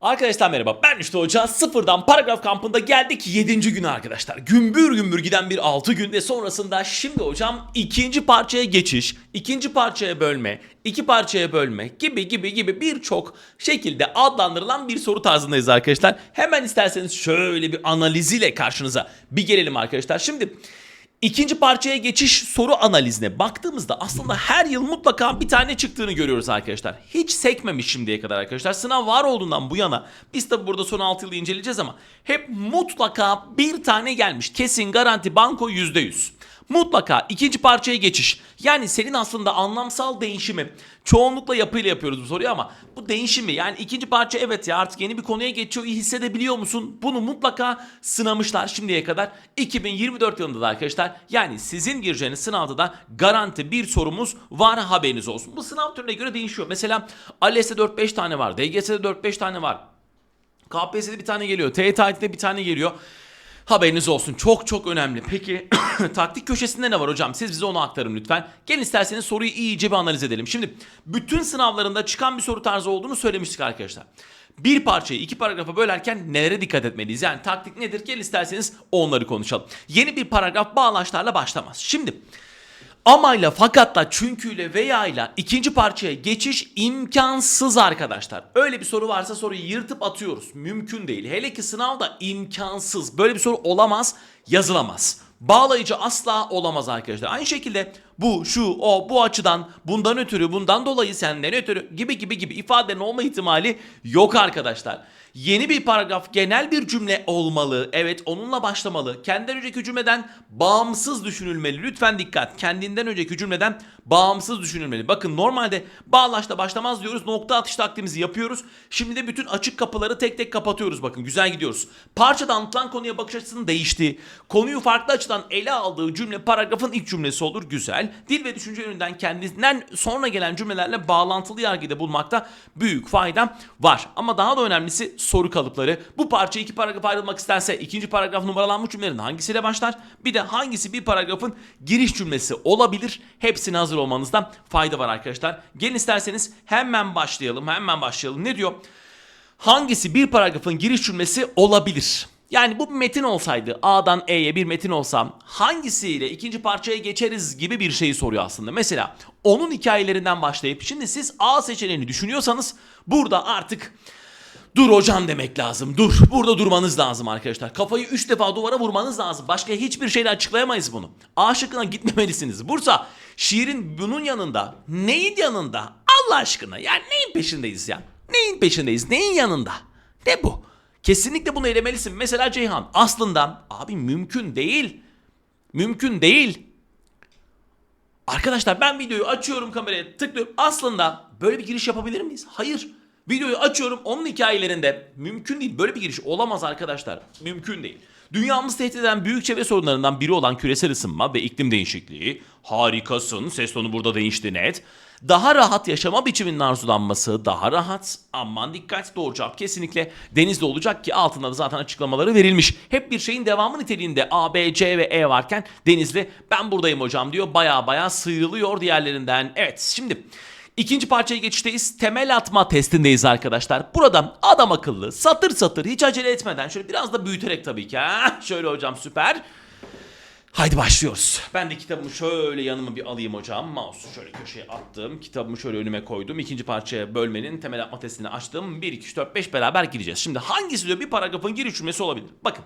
Arkadaşlar merhaba ben Rüştü Hoca sıfırdan paragraf kampında geldik 7. güne arkadaşlar. Gümbür gümbür giden bir 6 gün ve sonrasında şimdi hocam ikinci parçaya geçiş, ikinci parçaya bölme, iki parçaya bölme gibi gibi gibi birçok şekilde adlandırılan bir soru tarzındayız arkadaşlar. Hemen isterseniz şöyle bir analiziyle karşınıza bir gelelim arkadaşlar. Şimdi İkinci parçaya geçiş soru analizine baktığımızda aslında her yıl mutlaka bir tane çıktığını görüyoruz arkadaşlar. Hiç sekmemiş şimdiye kadar arkadaşlar. Sınav var olduğundan bu yana biz tabi burada son 6 yılı inceleyeceğiz ama hep mutlaka bir tane gelmiş. Kesin garanti banko %100. Mutlaka ikinci parçaya geçiş. Yani senin aslında anlamsal değişimi çoğunlukla yapıyla yapıyoruz bu soruyu ama bu değişimi yani ikinci parça evet ya artık yeni bir konuya geçiyor iyi hissedebiliyor musun? Bunu mutlaka sınamışlar şimdiye kadar. 2024 yılında da arkadaşlar yani sizin gireceğiniz sınavda da garanti bir sorumuz var haberiniz olsun. Bu sınav türüne göre değişiyor. Mesela ALES'te 4-5 tane var. DGS'de 4-5 tane var. KPSS'de bir tane geliyor. TYT'de bir tane geliyor. Haberiniz olsun. Çok çok önemli. Peki taktik köşesinde ne var hocam? Siz bize onu aktarın lütfen. Gelin isterseniz soruyu iyice bir analiz edelim. Şimdi bütün sınavlarında çıkan bir soru tarzı olduğunu söylemiştik arkadaşlar. Bir parçayı iki paragrafa bölerken nelere dikkat etmeliyiz? Yani taktik nedir? Gelin isterseniz onları konuşalım. Yeni bir paragraf bağlaçlarla başlamaz. Şimdi Amayla fakatla çünküyle veya'yla ikinci parçaya geçiş imkansız arkadaşlar. Öyle bir soru varsa soruyu yırtıp atıyoruz. Mümkün değil. Hele ki sınavda imkansız. Böyle bir soru olamaz, yazılamaz. Bağlayıcı asla olamaz arkadaşlar. Aynı şekilde bu, şu, o, bu açıdan, bundan ötürü, bundan dolayı, senden ötürü gibi gibi gibi ifadelerin olma ihtimali yok arkadaşlar. Yeni bir paragraf genel bir cümle olmalı. Evet onunla başlamalı. Kendinden önceki cümleden bağımsız düşünülmeli. Lütfen dikkat. Kendinden önceki cümleden bağımsız düşünülmeli. Bakın normalde bağlaçla başlamaz diyoruz. Nokta atış taktiğimizi yapıyoruz. Şimdi de bütün açık kapıları tek tek kapatıyoruz. Bakın güzel gidiyoruz. Parçada anlatılan konuya bakış açısının değiştiği, konuyu farklı açıdan ele aldığı cümle paragrafın ilk cümlesi olur. Güzel. Dil ve düşünce yönünden kendinden sonra gelen cümlelerle bağlantılı yargıda bulmakta büyük fayda var. Ama daha da önemlisi soru kalıpları. Bu parça iki paragraf ayrılmak isterse ikinci paragraf numaralanmış cümlelerin hangisiyle başlar? Bir de hangisi bir paragrafın giriş cümlesi olabilir? Hepsine hazır olmanızda fayda var arkadaşlar. Gelin isterseniz hemen başlayalım. Hemen başlayalım. Ne diyor? Hangisi bir paragrafın giriş cümlesi olabilir? Yani bu bir metin olsaydı A'dan E'ye bir metin olsam hangisiyle ikinci parçaya geçeriz gibi bir şeyi soruyor aslında. Mesela onun hikayelerinden başlayıp şimdi siz A seçeneğini düşünüyorsanız burada artık Dur hocam demek lazım. Dur. Burada durmanız lazım arkadaşlar. Kafayı 3 defa duvara vurmanız lazım. Başka hiçbir şeyle açıklayamayız bunu. A şıkkına gitmemelisiniz. Bursa şiirin bunun yanında. Neyin yanında? Allah aşkına. Yani neyin peşindeyiz ya? Neyin peşindeyiz? Neyin yanında? Ne bu? Kesinlikle bunu elemelisin. Mesela Ceyhan aslında abi mümkün değil. Mümkün değil. Arkadaşlar ben videoyu açıyorum kameraya tıklıyorum. Aslında böyle bir giriş yapabilir miyiz? Hayır. Videoyu açıyorum onun hikayelerinde mümkün değil. Böyle bir giriş olamaz arkadaşlar. Mümkün değil. Dünyamız tehdit eden büyük çevre sorunlarından biri olan küresel ısınma ve iklim değişikliği. Harikasın. Ses tonu burada değişti net. Daha rahat yaşama biçiminin arzulanması, daha rahat. Aman dikkat doğru cevap kesinlikle denizde olacak ki altında da zaten açıklamaları verilmiş. Hep bir şeyin devamı niteliğinde A, B, C ve E varken denizli ben buradayım hocam diyor. Baya baya sıyrılıyor diğerlerinden. Evet şimdi İkinci parçaya geçişteyiz. Temel atma testindeyiz arkadaşlar. Burada adam akıllı satır satır hiç acele etmeden şöyle biraz da büyüterek tabii ki. Ha? Şöyle hocam süper. Haydi başlıyoruz. Ben de kitabımı şöyle yanıma bir alayım hocam. Mouse'u şöyle köşeye attım. Kitabımı şöyle önüme koydum. İkinci parçaya bölmenin temel atma testini açtım. 1, 2, 3, 4, 5 beraber gireceğiz. Şimdi hangisi diyor bir paragrafın giriş cümlesi olabilir? Bakın.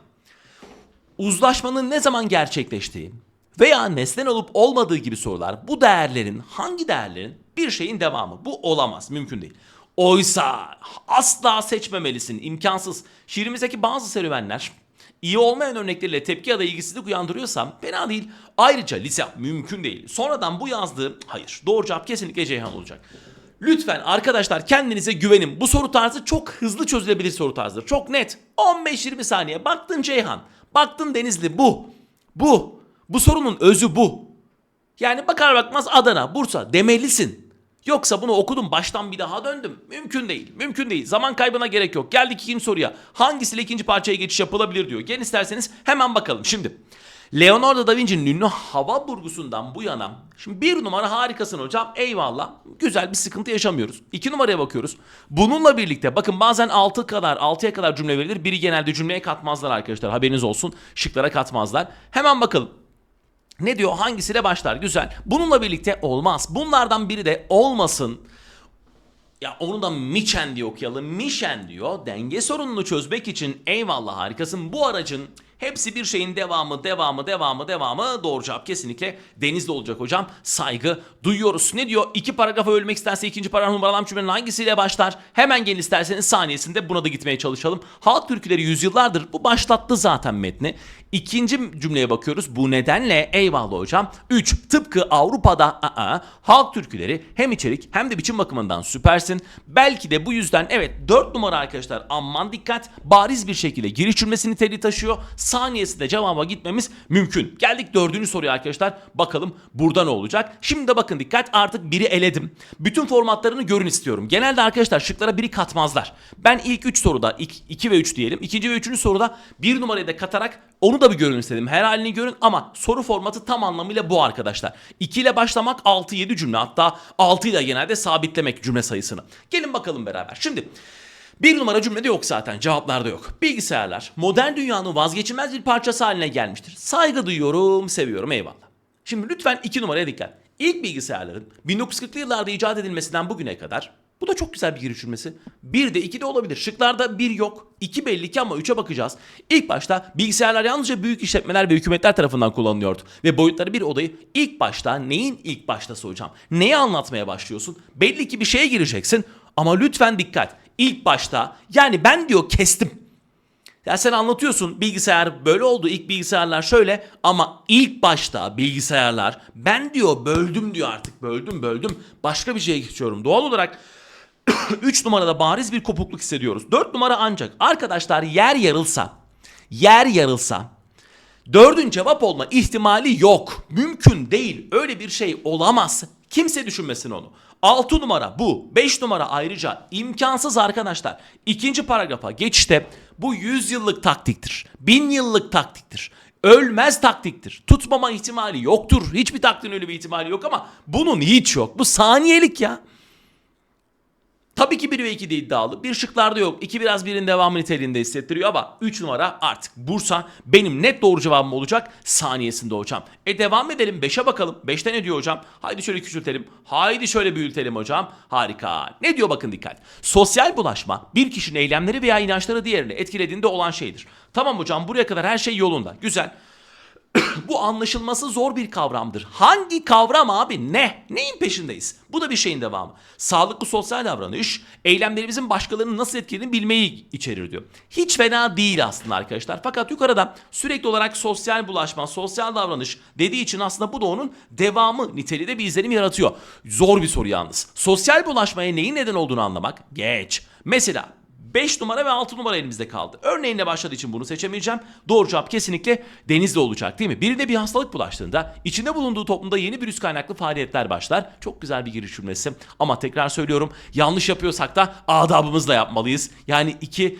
Uzlaşmanın ne zaman gerçekleştiği veya nesnen olup olmadığı gibi sorular bu değerlerin hangi değerlerin bir şeyin devamı. Bu olamaz. Mümkün değil. Oysa asla seçmemelisin. imkansız. Şiirimizdeki bazı serüvenler iyi olmayan örnekleriyle tepki ya da ilgisizlik uyandırıyorsam fena değil. Ayrıca lise mümkün değil. Sonradan bu yazdığı hayır. Doğru cevap kesinlikle Ceyhan olacak. Lütfen arkadaşlar kendinize güvenin. Bu soru tarzı çok hızlı çözülebilir soru tarzıdır. Çok net. 15-20 saniye. Baktın Ceyhan. Baktın Denizli. Bu. Bu. Bu sorunun özü bu. Yani bakar bakmaz Adana, Bursa demelisin. Yoksa bunu okudum baştan bir daha döndüm. Mümkün değil. Mümkün değil. Zaman kaybına gerek yok. Geldik ikinci soruya. Hangisiyle ikinci parçaya geçiş yapılabilir diyor. Gelin isterseniz hemen bakalım. Şimdi Leonardo da Vinci'nin ünlü hava burgusundan bu yana şimdi bir numara harikasın hocam eyvallah güzel bir sıkıntı yaşamıyoruz. İki numaraya bakıyoruz. Bununla birlikte bakın bazen 6 kadar 6'ya kadar cümle verilir. Biri genelde cümleye katmazlar arkadaşlar haberiniz olsun. Şıklara katmazlar. Hemen bakalım. Ne diyor? Hangisiyle başlar? Güzel. Bununla birlikte olmaz. Bunlardan biri de olmasın. Ya onu da Mission diye okuyalım. Mission diyor. Denge sorununu çözmek için eyvallah harikasın. Bu aracın hepsi bir şeyin devamı, devamı, devamı, devamı. Doğru cevap kesinlikle denizde olacak hocam. Saygı duyuyoruz. Ne diyor? İki paragrafa bölmek isterse ikinci paragraf numaralam cümlenin hangisiyle başlar? Hemen gelin isterseniz saniyesinde buna da gitmeye çalışalım. Halk türküleri yüzyıllardır. Bu başlattı zaten metni. İkinci cümleye bakıyoruz. Bu nedenle eyvallah hocam. 3. Tıpkı Avrupa'da aa, halk türküleri hem içerik hem de biçim bakımından süpersin. Belki de bu yüzden evet 4 numara arkadaşlar aman dikkat bariz bir şekilde giriş cümlesi niteliği taşıyor. Saniyesinde cevaba gitmemiz mümkün. Geldik dördüncü soruya arkadaşlar. Bakalım burada ne olacak? Şimdi de bakın dikkat artık biri eledim. Bütün formatlarını görün istiyorum. Genelde arkadaşlar şıklara biri katmazlar. Ben ilk 3 soruda 2 ve 3 diyelim. ikinci ve üçüncü soruda bir numarayı da katarak onu da bir görün istedim. Her halini görün ama soru formatı tam anlamıyla bu arkadaşlar. 2 ile başlamak 6-7 cümle hatta 6 ile genelde sabitlemek cümle sayısını. Gelin bakalım beraber. Şimdi bir numara cümlede yok zaten cevaplarda yok. Bilgisayarlar modern dünyanın vazgeçilmez bir parçası haline gelmiştir. Saygı duyuyorum, seviyorum eyvallah. Şimdi lütfen iki numaraya dikkat. İlk bilgisayarların 1940'lı yıllarda icat edilmesinden bugüne kadar bu da çok güzel bir giriş cümlesi. Bir de iki de olabilir. Şıklarda bir yok. iki belli ki ama üçe bakacağız. İlk başta bilgisayarlar yalnızca büyük işletmeler ve hükümetler tarafından kullanılıyordu. Ve boyutları bir odayı ilk başta neyin ilk baştası hocam? Neyi anlatmaya başlıyorsun? Belli ki bir şeye gireceksin. Ama lütfen dikkat. İlk başta yani ben diyor kestim. Ya sen anlatıyorsun bilgisayar böyle oldu ilk bilgisayarlar şöyle ama ilk başta bilgisayarlar ben diyor böldüm diyor artık böldüm böldüm başka bir şeye geçiyorum. Doğal olarak 3 numarada bariz bir kopukluk hissediyoruz. 4 numara ancak arkadaşlar yer yarılsa yer yarılsa Dördün cevap olma ihtimali yok. Mümkün değil. Öyle bir şey olamaz. Kimse düşünmesin onu. 6 numara bu. 5 numara ayrıca imkansız arkadaşlar. İkinci paragrafa geçişte bu 100 yıllık taktiktir. 1000 yıllık taktiktir. Ölmez taktiktir. Tutmama ihtimali yoktur. Hiçbir taktiğin öyle bir ihtimali yok ama bunun hiç yok. Bu saniyelik ya. Tabii ki 1 ve 2 de iddialı. Bir şıklarda yok. 2 biraz birin devamı niteliğinde hissettiriyor ama 3 numara artık Bursa benim net doğru cevabım olacak saniyesinde hocam. E devam edelim 5'e bakalım. 5'te ne diyor hocam? Haydi şöyle küçültelim. Haydi şöyle büyütelim hocam. Harika. Ne diyor bakın dikkat. Sosyal bulaşma bir kişinin eylemleri veya inançları diğerini etkilediğinde olan şeydir. Tamam hocam buraya kadar her şey yolunda. Güzel. Bu anlaşılması zor bir kavramdır. Hangi kavram abi? Ne? Neyin peşindeyiz? Bu da bir şeyin devamı. Sağlıklı sosyal davranış, eylemlerimizin başkalarını nasıl etkilediğini bilmeyi içerir diyor. Hiç fena değil aslında arkadaşlar. Fakat yukarıda sürekli olarak sosyal bulaşma, sosyal davranış dediği için aslında bu da onun devamı niteliği de bir izlenim yaratıyor. Zor bir soru yalnız. Sosyal bulaşmaya neyin neden olduğunu anlamak geç. Mesela 5 numara ve 6 numara elimizde kaldı. Örneğinle başladığı için bunu seçemeyeceğim. Doğru cevap kesinlikle denizde olacak değil mi? Birine bir hastalık bulaştığında içinde bulunduğu toplumda yeni virüs kaynaklı faaliyetler başlar. Çok güzel bir giriş cümlesi. Ama tekrar söylüyorum yanlış yapıyorsak da adabımızla yapmalıyız. Yani 2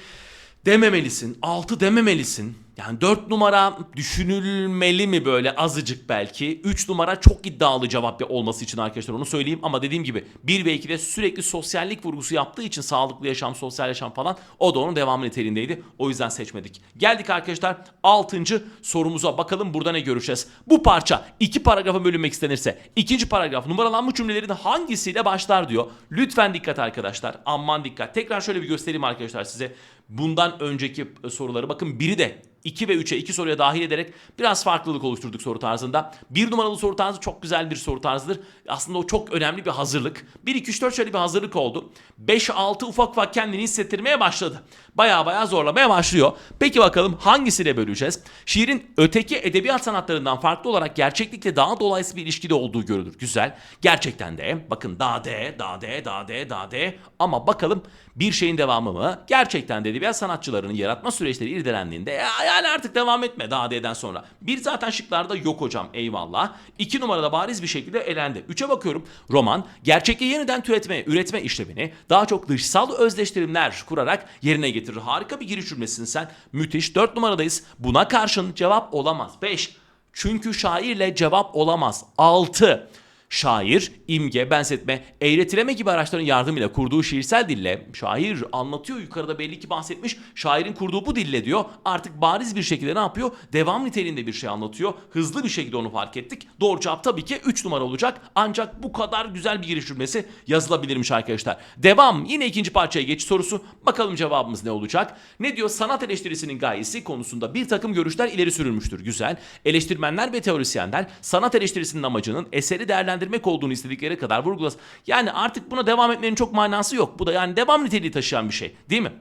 dememelisin, 6 dememelisin. Yani 4 numara düşünülmeli mi böyle azıcık belki. 3 numara çok iddialı cevap olması için arkadaşlar onu söyleyeyim. Ama dediğim gibi 1 ve 2'de sürekli sosyallik vurgusu yaptığı için sağlıklı yaşam, sosyal yaşam falan o da onun devamı niteliğindeydi. O yüzden seçmedik. Geldik arkadaşlar 6. sorumuza bakalım burada ne göreceğiz. Bu parça 2 paragrafa bölünmek istenirse ikinci paragraf numaralanmış cümlelerin hangisiyle başlar diyor. Lütfen dikkat arkadaşlar. Aman dikkat. Tekrar şöyle bir göstereyim arkadaşlar size. Bundan önceki soruları bakın biri de 2 ve 3'e 2 soruya dahil ederek biraz farklılık oluşturduk soru tarzında. Bir numaralı soru tarzı çok güzel bir soru tarzıdır. Aslında o çok önemli bir hazırlık. 1 2 3 4 şöyle bir hazırlık oldu. 5 6 ufak ufak kendini hissettirmeye başladı. Baya baya zorlamaya başlıyor. Peki bakalım hangisiyle böleceğiz? Şiirin öteki edebiyat sanatlarından farklı olarak gerçeklikle daha dolayısıyla bir ilişkide olduğu görülür. Güzel. Gerçekten de bakın daha de, daha de, daha de, daha de ama bakalım bir şeyin devamı mı? Gerçekten de edebiyat sanatçılarının yaratma süreçleri irdelendiğinde ya yani artık devam etme daha D'den sonra. Bir zaten şıklarda yok hocam eyvallah. İki numarada bariz bir şekilde elendi. Üçe bakıyorum roman gerçekliği yeniden türetme, üretme işlemini daha çok dışsal özdeştirimler kurarak yerine getirir. Harika bir giriş cümlesin sen. Müthiş. Dört numaradayız. Buna karşın cevap olamaz. Beş. Çünkü şairle cevap olamaz. 6. Şair, imge, benzetme, eğretileme gibi araçların yardımıyla kurduğu şiirsel dille şair anlatıyor yukarıda belli ki bahsetmiş. Şairin kurduğu bu dille diyor artık bariz bir şekilde ne yapıyor? Devam niteliğinde bir şey anlatıyor. Hızlı bir şekilde onu fark ettik. Doğru cevap tabii ki 3 numara olacak. Ancak bu kadar güzel bir giriş cümlesi yazılabilirmiş arkadaşlar. Devam yine ikinci parçaya geç sorusu. Bakalım cevabımız ne olacak? Ne diyor? Sanat eleştirisinin gayesi konusunda bir takım görüşler ileri sürülmüştür. Güzel. Eleştirmenler ve teorisyenler sanat eleştirisinin amacının eseri değerlendirmek olduğunu istedikleri kadar vurgulas. Yani artık buna devam etmenin çok manası yok. Bu da yani devam niteliği taşıyan bir şey. Değil mi?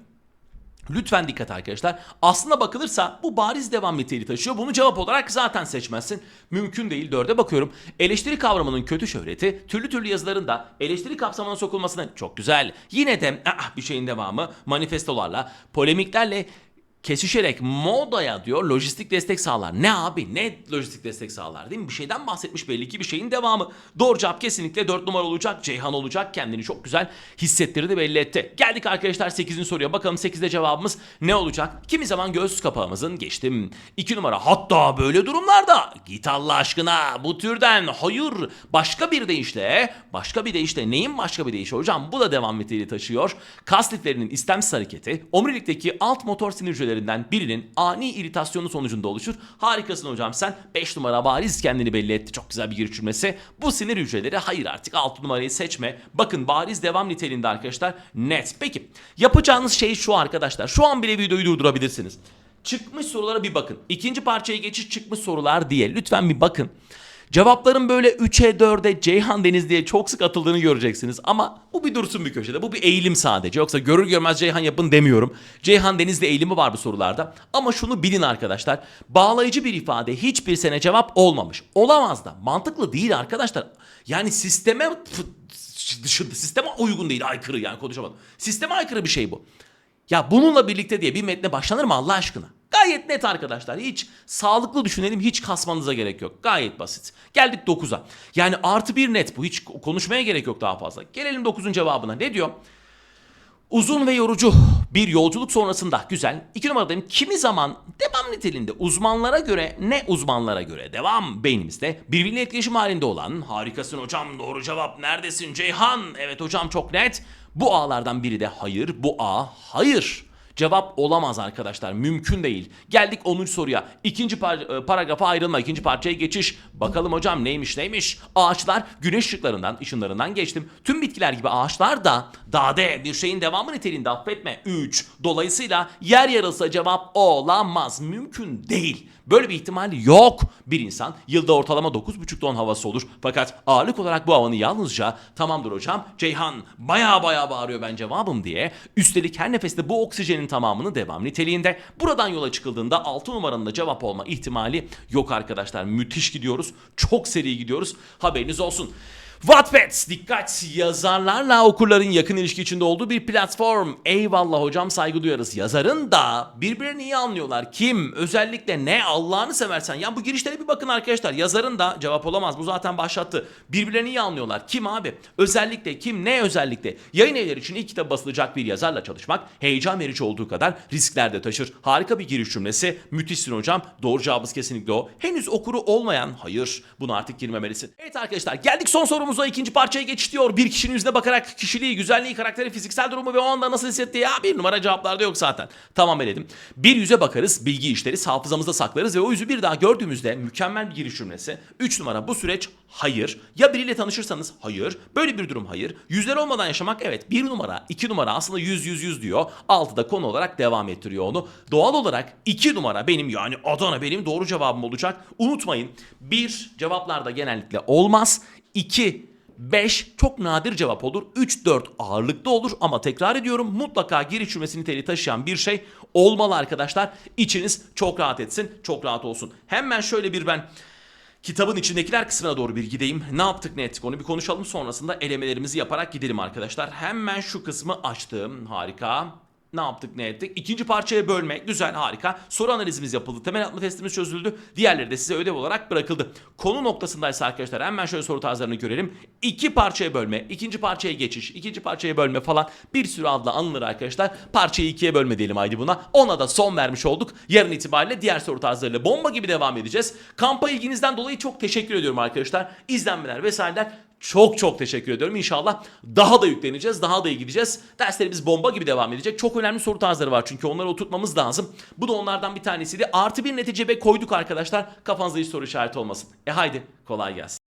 Lütfen dikkat arkadaşlar. Aslına bakılırsa bu bariz devam niteliği taşıyor. Bunu cevap olarak zaten seçmezsin. Mümkün değil. Dörde bakıyorum. Eleştiri kavramının kötü şöhreti türlü türlü yazılarında eleştiri kapsamına sokulmasını çok güzel. Yine de ah, bir şeyin devamı manifestolarla, polemiklerle kesişerek modaya diyor lojistik destek sağlar. Ne abi ne lojistik destek sağlar değil mi? Bir şeyden bahsetmiş belli ki bir şeyin devamı. Doğru cevap kesinlikle 4 numara olacak. Ceyhan olacak. Kendini çok güzel hissettirdi belli etti. Geldik arkadaşlar 8. soruya. Bakalım 8'de cevabımız ne olacak? Kimi zaman göz kapağımızın geçtim. 2 numara hatta böyle durumlarda git Allah aşkına bu türden hayır başka bir deyişle başka bir deyişle neyin başka bir deyişi hocam bu da devam niteliği taşıyor. Kas liflerinin istemsiz hareketi omurilikteki alt motor sinir hücrelerinden birinin ani iritasyonu sonucunda oluşur. Harikasın hocam sen 5 numara bariz kendini belli etti. Çok güzel bir giriş cümlesi. Bu sinir hücreleri hayır artık 6 numarayı seçme. Bakın bariz devam niteliğinde arkadaşlar net. Peki yapacağınız şey şu arkadaşlar. Şu an bile videoyu durdurabilirsiniz. Çıkmış sorulara bir bakın. İkinci parçaya geçiş çıkmış sorular diye lütfen bir bakın. Cevapların böyle 3'e 4'e Ceyhan Deniz diye çok sık atıldığını göreceksiniz. Ama bu bir dursun bir köşede. Bu bir eğilim sadece. Yoksa görür görmez Ceyhan yapın demiyorum. Ceyhan Deniz'de eğilimi var bu sorularda. Ama şunu bilin arkadaşlar. Bağlayıcı bir ifade hiçbir sene cevap olmamış. Olamaz da. Mantıklı değil arkadaşlar. Yani sisteme dışında sisteme uygun değil aykırı yani konuşamadım. Sisteme aykırı bir şey bu. Ya bununla birlikte diye bir metne başlanır mı Allah aşkına? Gayet net arkadaşlar. Hiç sağlıklı düşünelim hiç kasmanıza gerek yok. Gayet basit. Geldik 9'a. Yani artı bir net bu. Hiç konuşmaya gerek yok daha fazla. Gelelim 9'un cevabına. Ne diyor? Uzun ve yorucu bir yolculuk sonrasında güzel. İki numaradayım. Kimi zaman devam niteliğinde uzmanlara göre ne uzmanlara göre devam beynimizde birbiriyle etkileşim halinde olan harikasın hocam doğru cevap neredesin Ceyhan? Evet hocam çok net. Bu ağlardan biri de hayır. Bu ağ hayır. Cevap olamaz arkadaşlar. Mümkün değil. Geldik 10. soruya. İkinci par- e, paragrafa ayrılma. ikinci parçaya geçiş. Bakalım hocam neymiş neymiş? Ağaçlar güneş ışıklarından, ışınlarından geçtim. Tüm bitkiler gibi ağaçlar da dade bir şeyin devamı niteliğinde affetme. 3. Dolayısıyla yer yarılsa cevap olamaz. Mümkün değil. Böyle bir ihtimal yok. Bir insan yılda ortalama 9,5 ton havası olur. Fakat ağırlık olarak bu havanın yalnızca tamamdır hocam Ceyhan baya baya bağırıyor ben cevabım diye. Üstelik her nefeste bu oksijenin tamamını devam niteliğinde. Buradan yola çıkıldığında 6 numaranın da cevap olma ihtimali yok arkadaşlar. Müthiş gidiyoruz. Çok seri gidiyoruz. Haberiniz olsun. Wattpad dikkat yazarlarla okurların yakın ilişki içinde olduğu bir platform. Eyvallah hocam saygı duyarız. Yazarın da birbirlerini iyi anlıyorlar. Kim? Özellikle ne? Allah'ını seversen. Ya bu girişlere bir bakın arkadaşlar. Yazarın da cevap olamaz. Bu zaten başlattı. Birbirlerini iyi anlıyorlar. Kim abi? Özellikle kim? Ne özellikle? Yayın evleri için ilk kitap basılacak bir yazarla çalışmak heyecan verici olduğu kadar riskler de taşır. Harika bir giriş cümlesi. Müthişsin hocam. Doğru cevabımız kesinlikle o. Henüz okuru olmayan hayır. Bunu artık girmemelisin. Evet arkadaşlar geldik son sorumuza ikinci parçaya geçiş diyor. Bir kişinin yüzüne bakarak kişiliği, güzelliği, karakteri, fiziksel durumu ve o anda nasıl hissettiği ya bir numara cevaplarda yok zaten. Tamam eledim. Bir yüze bakarız, bilgi işleriz, hafızamızda saklarız ve o yüzü bir daha gördüğümüzde mükemmel bir giriş cümlesi. 3 numara bu süreç hayır. Ya biriyle tanışırsanız hayır. Böyle bir durum hayır. Yüzler olmadan yaşamak evet. Bir numara, iki numara aslında yüz yüz yüz diyor. Altıda konu olarak devam ettiriyor onu. Doğal olarak iki numara benim yani Adana benim doğru cevabım olacak. Unutmayın bir cevaplarda genellikle olmaz. 2 5 çok nadir cevap olur. 3 4 ağırlıkta olur ama tekrar ediyorum mutlaka giriş cümlesi niteliği taşıyan bir şey olmalı arkadaşlar. İçiniz çok rahat etsin, çok rahat olsun. Hemen şöyle bir ben kitabın içindekiler kısmına doğru bir gideyim. Ne yaptık ne ettik onu bir konuşalım sonrasında elemelerimizi yaparak gidelim arkadaşlar. Hemen şu kısmı açtım. Harika. Ne yaptık ne ettik? İkinci parçaya bölme. Güzel harika. Soru analizimiz yapıldı. Temel atma testimiz çözüldü. Diğerleri de size ödev olarak bırakıldı. Konu noktasındaysa arkadaşlar hemen şöyle soru tarzlarını görelim. İki parçaya bölme, ikinci parçaya geçiş, ikinci parçaya bölme falan bir sürü adla anılır arkadaşlar. Parçayı ikiye bölme diyelim haydi buna. Ona da son vermiş olduk. Yarın itibariyle diğer soru tarzlarıyla bomba gibi devam edeceğiz. Kampa ilginizden dolayı çok teşekkür ediyorum arkadaşlar. İzlenmeler vesaireler çok çok teşekkür ediyorum. İnşallah daha da yükleneceğiz, daha da iyi gideceğiz. Derslerimiz bomba gibi devam edecek. Çok önemli soru tarzları var çünkü onları oturtmamız lazım. Bu da onlardan bir tanesiydi. Artı bir netice ve koyduk arkadaşlar. Kafanızda hiç soru işareti olmasın. E haydi kolay gelsin.